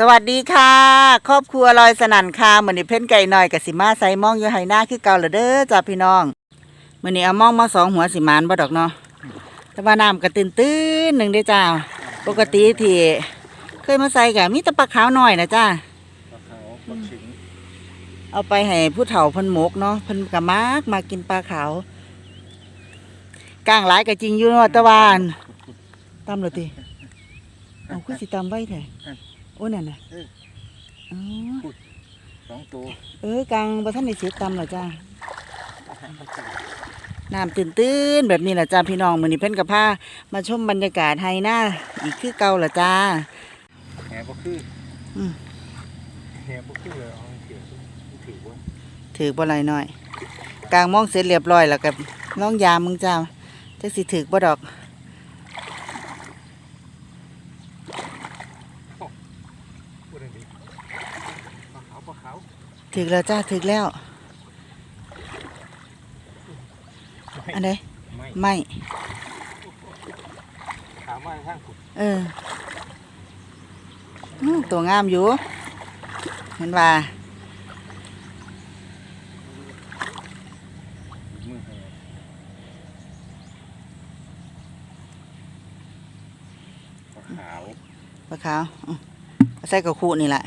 สวัสดีค่ะ ครอบครัวลอยสนั่นค่ะเหมือนเพ่นไก่หน่อยกับสิมาใส่มองอยู่ไหหน้าคือเก่าเหรอเด้อจ้าพี่น้องมื่อนี้เอามองมาสองหัวสิมานบ่ดอกเนาะแต่ว่าน้ำก็ตื่นตื้นๆหนึ่งเด้อจ้าปกติที่เคยมาใส่กับมีแตะปลาขาวหน่อยนะจ้าปลาขาวปลาขิงเอาไปให้ผู้เฒ่าเพิ่นหมกเนาะเพิ่นก็มากมากินปลาขาวก้างหลายก็จริงอยู่เนาะแต่ว่าอั่นตำเลยติเอาคือสิตำไว้แท้ โอ้นั่นน่ะอ๋อสองตัวเออกลางบ่ทันได้เสียตำหรอจ้าน้ำตื่นตื้นๆแบบนี้แหละจ้าพี่น้องมื้อนี้เพิ่นกับพามาชมบรรยากาศไฮหน้าอีกคือเก่าล่ะจ้า แหบ่คืออืมแหบ่คือเลยเอาเถื่อนถือว่าถือบ่หลายน้อยกลางมองเสร็จเรียบร้อยแล้วก็ลองยามมึงจ้าจักสิถือบ่ดอก พูดได้ดีปลาขาวปลาขาว ถือแล้วจ้าถือแล้ว อันใดไม่ไม่ขาวมาข้างขุดเอออืมตัวงามอยู่ เห็นว่ามือให้ปลาขาวปลาขาวอืมใส่กับคู่นี่แหละ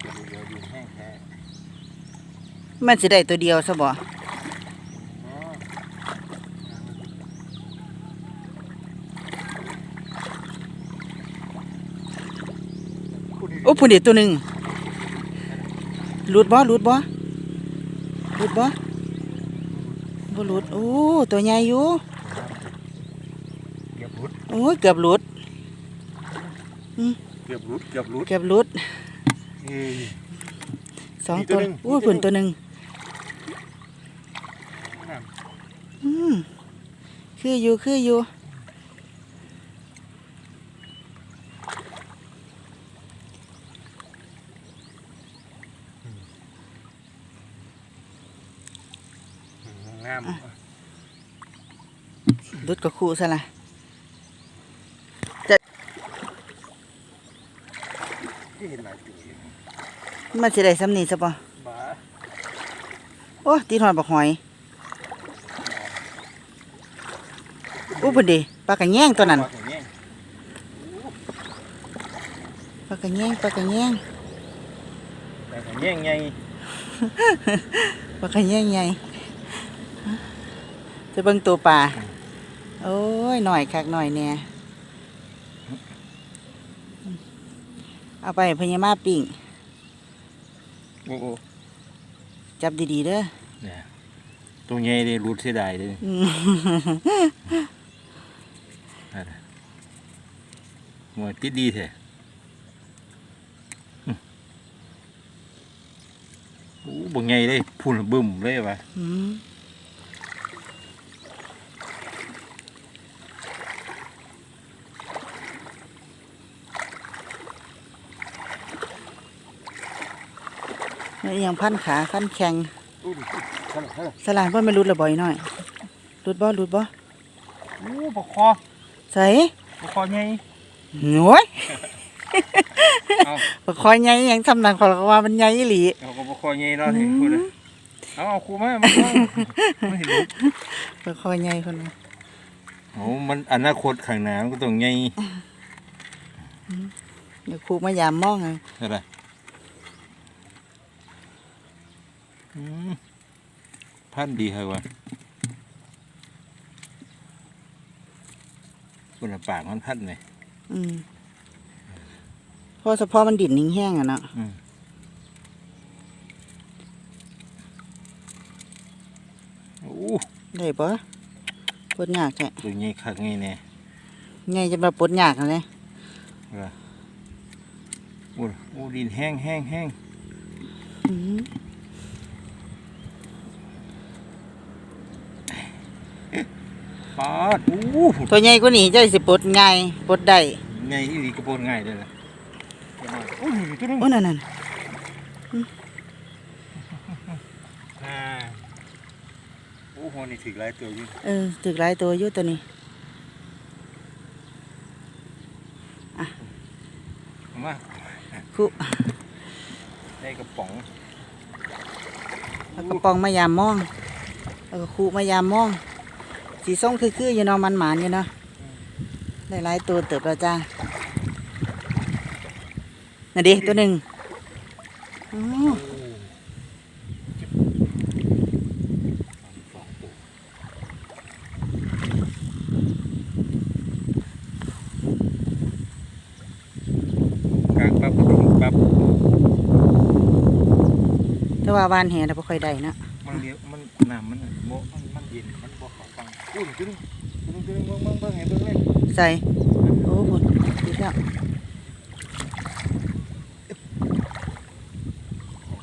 เดี๋ยวดูแห้งแท้ มันสิได้ตัวเดียวซะบ่อ๋อพูดดีๆโอ้พุ่นเด็ดตัวหนึ่งหลุดบ่หลุดบ่หลุดบ่บ่หลุดโอ้ตัวใหญ่อยู่เกือบรุดโอ้ยเกือบหลุดเกือบรุดเกือบรุดเกือบหลุดเอ้ยสองมีตัตัววหนึ่งโอ้ยมีตัวพุ่นตัวหนึ่ง น้ อืม คืออยู่คืออยู่ำงามหลุดกับคู่ซะละที่เห็นหลายตัวอยู่มันสิได้สำนีซะบ่บ้าโอ้ตีนหอยบักหอยโอ้พุ่นเดิปลากระแยงตัวนั้นปลาอย่างเงี้ยปลากระแยงปลากระแยงปลาอย่างเงี้ยไงปลากระแยงใหญ่จะเบิ่งตัวปลาโอ้ยหน่อยคักหน่อยเนี่ยเอาไปให้พญามาปิ้งโอ้โหจับดีๆเด้อเนี่ยตัวใหญ่เลยรูดเสียดายเลย อืมหัวติดดีแท้อืมโอ้บ่ใหญ่เลยพุ่นบึ้มเลยวะอืมแล้วอหยังพันขาพันแข้งอู้ดิเท่าไหร่เท่าไหร่สลายว่าไม่รุดละบ่อยหน่อยรุดบ่รุดบ่โอ้ปลาคอ ใส่ปลาคอใหญ่หน่วยเอาปลาคอยใหญ่หยังทำนังขอก็ว่ามันใหญ่อีหลีเอาก็ปลาคอใหญ่เนาะนี่พูดเลยเอาเอาครูมามาเอาไม่เห็นรูปปลาคอยใหญ่คนว่าโอ้มันอนาคตข้างหน้ามันก็ต้องใหญ่เดี๋ยวครูมายามมองไงเท่าไหร่อืมพันธุ์ดีเหรอวะ คุณน่ะปากมันพันเลยอืมเพราะเฉพาะมันดิ่นนิ่งแห้งอะเนาะอืมโอ้ได้ปะปวดยากแท้ตัวใหญ่คักไงเนี่ยไงจะมาปวดยากอะไรโอ้โอ้ดินแห้งแห้งแห้ง อืม ปอดตัวใหญ่กว่านี้ใจสิปลดง่ายปลดได้ไงที่ดีกระโปรงง่ายเลยละโอ้อยตัวนึงโอ้นั่นนั่นโอ้โหนี่ถือหลายตัวอยู่เออถือหลายตัวอยู่ตัวนี้เอามาคุได้กระป๋องเอากระป๋องมายามมองเอากระคุมายามมอง สีส้มคือคือๆอยู่เนาะมันหมานอยู่เนาะได้หลายตัวเติบแล้วจ้าน่ะดิตัวหนึ่งอ๋อกลางปั๊บก็ต้องปั๊บแต่ว่าวานแห่เราไม่ค่อยได้นะมันเลี้ยวมันน้ำมันโมมันมันเย็นมันบ่เข้าฟัง อุ้ยจึงจึงจึงเบิ่งเบิ่งเบิ่งให้เบิ่งเลยใส่โอ้ผลติดแล้ว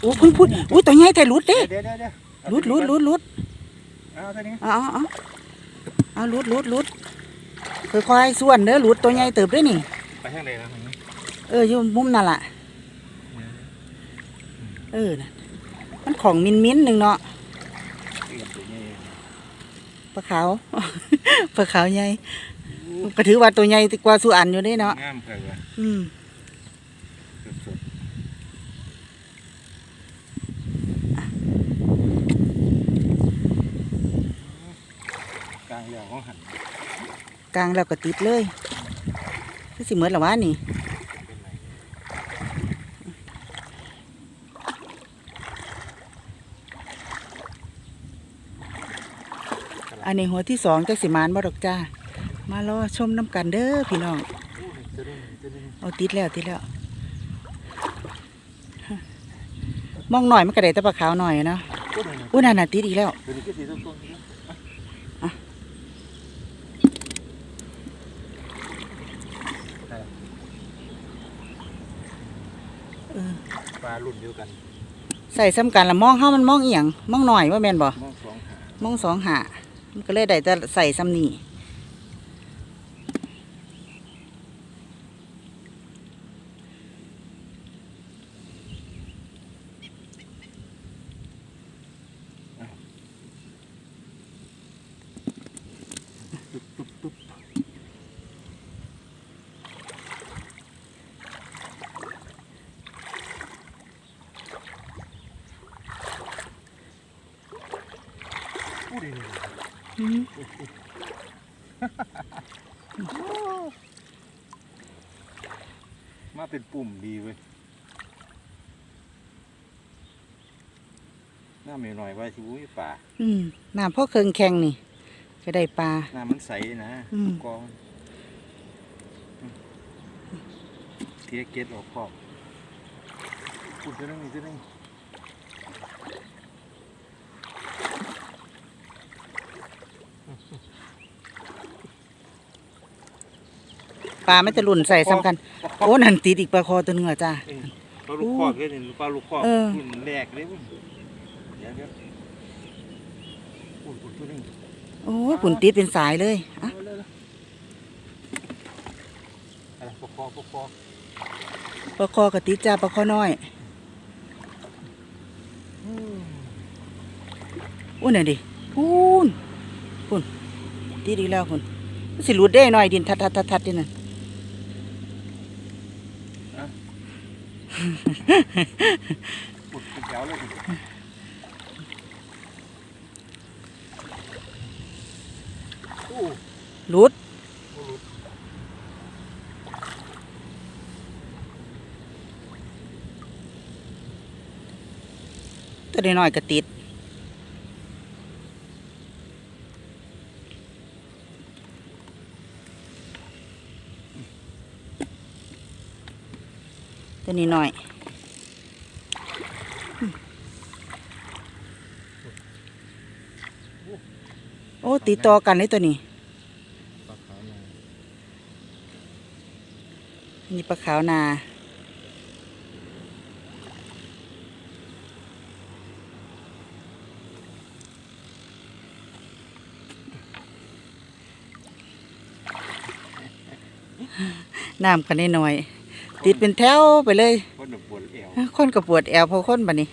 โอ้พุ่นพุ่นอุ้ยตัวใหญ่แต่หลุดเด้เดี๋ยวเดี๋ยวเดี๋ยวหลุดหลุดหลุดหลุดเอาตัวนี้เอาเอาเอาเอาหลุดหลุดหลุดค่อยๆส่วนเด้อหลุดตัวใหญ่เติบเด้วยนี่ไปทางใดนะเอออยู่มุมนั่นล่ะเออน่ะมันของมินมินๆหนึ่งเนาะ ปลาขาวปลาขาวใหญ่ก็ถือว่าตัวใหญ่กว่าสุอันอยู่เด้เนาะงามเกินว่ะอืมสดๆกลางแล้วของหันกลางแล้วก็ติดเลยคือสิเหมือนหรอวะนี่เป็นไร อั นนี้หัวที่สองจักสิมานบ่ดอกจ้า มารอชมน้ำกันเด้อพี่น้องอู้นี่จะได้จะได้เอาติดแล้วติดแล้ว มองหน่อยมันก็ได้แต่ปลาขาวหน่อยอะเนาะอู้นี่อุ้ยนั่นน่ะติดอีกแล้วเดี๋ยวนี้ก็สีต้นๆนี่อะเออปลารุ่นเดียวกัน ใส่ซ้ำกันละมองเฮามันมองเอียงมองหน่อยว่าแม่นบ่มองสองหามองสองหามัน ก็เลยได้จะใส่ซ้ำนี่ อู้นี่ อืม มา เป็นปุ่มดีเว้ยหน้าไม่หน่อยไว้สิวุ้ยป่าอืมน้ำพ่อเคืองแข็งนี่ ก็ได้ปลาหน้ามันใสนะอืม กองเทียเก็ตออกขอบพูดจะนั่งนี่จะนั่ง ปลาไม่จะหลุ่นใส่ซ้ำกันโอ้นั่นติดอีกปลาคอตัวหนึงเหรอจ้าเอ้ยปลาลูกคอกเลยนี่ปลาลูกคอกเออ รุ่นแรกเลยวุ้ยเดี๋ยวเดี๋ยวพูดพูดจะนั่งโอ้ยปุ่นติดเป็นสายเลยอะเอาเลยๆอะไรปลาคอปลาคอปลาคอกระติดจ้าปลาคอน้อยอืมอุ้ยน่ะดิพูนพูนติดอีกแล้วคุณมันสิหลุดได้หน่อยดินทัดทัดทัดทัดดินั่น พูดเป็นแถวเลยดิโอ้หลุดโหหลุดตัวน้อยๆก็ติด ตัวนี้หน่อยโอ้ติดต่อกันเลยตัวนี้ปลาขาวนานี่ปลาขาวนาน้ำกันได้หน่อย ติดเป็นแถวไปเลยคนน่ะปวดเอวคนก็ปวดแอวพอคนบัดนี้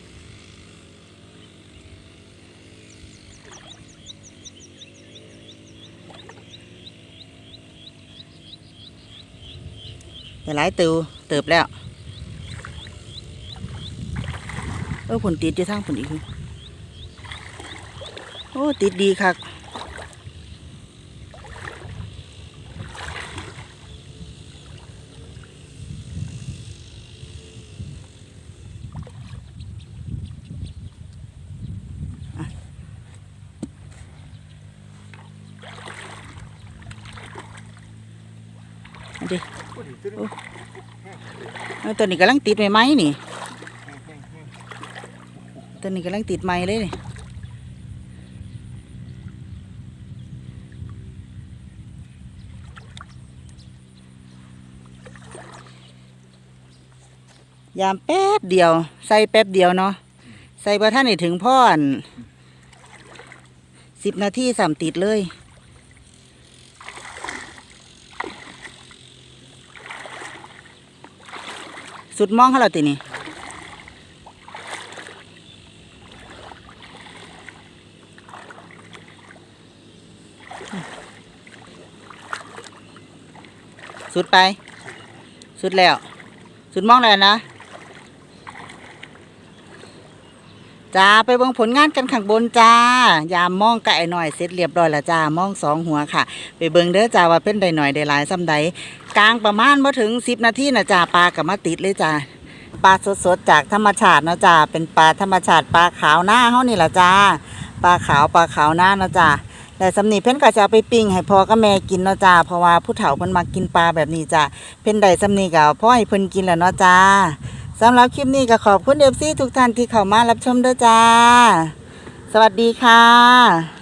แต่หลายตัวเติบแล้วเออผลติดอยู่ทางผลอีกอยู่โอ้ติดดีคักอะ ดิตัวนี้กำลังติดใหม่ๆนี่ ตัวนี้กำลังติดใหม่เลยนี่ยามแป๊บเดียว ใส่แป๊บเดียวเนาะใส่พอท่านนี่ถึงพ่อนสิบนาทีสามติดเลย สุดมองเขาเราตินี่สุดไป สุดแล้ว สุดมองเลยนะ จ้าไปเบิ่งผลงานกันข้างบนจ้ายามมองไก่หน่อยเสร็จเรียบร้อยแล้วจ้ามองสองหัวค่ะ ไปเบิ่งเด้อจ้าว่าเป็นได้หน่อยได้หลายซ้ำใดกลางประมาณมาถึงสิบนาทีนะจ้าปลากับมาติดเลยจ้าปลาสดๆจากธรรมชาตินะจ้าเป็นปลาธรรมชาติปลาขาวหน้าเฮานี่แหละจ้าปลาขาวปลาขาวหน้านะจ้าแต่สำนีเพิ่นก็จะเอาไปปิ้งให้พ่อกับแม่กินเนาะจ้าเพราะว่าผู้เฒ่าเพิ่นมักกินปลาแบบนี้จ้าเพิ่นได้สำนีก็พ่อให้เพิ่นกินแล้วเนาะจ้า สำหรับคลิปนี้ก็ขอบคุณเอฟซีทุกท่านที่เข้ามารับชมด้วยจ้า สวัสดีค่ะ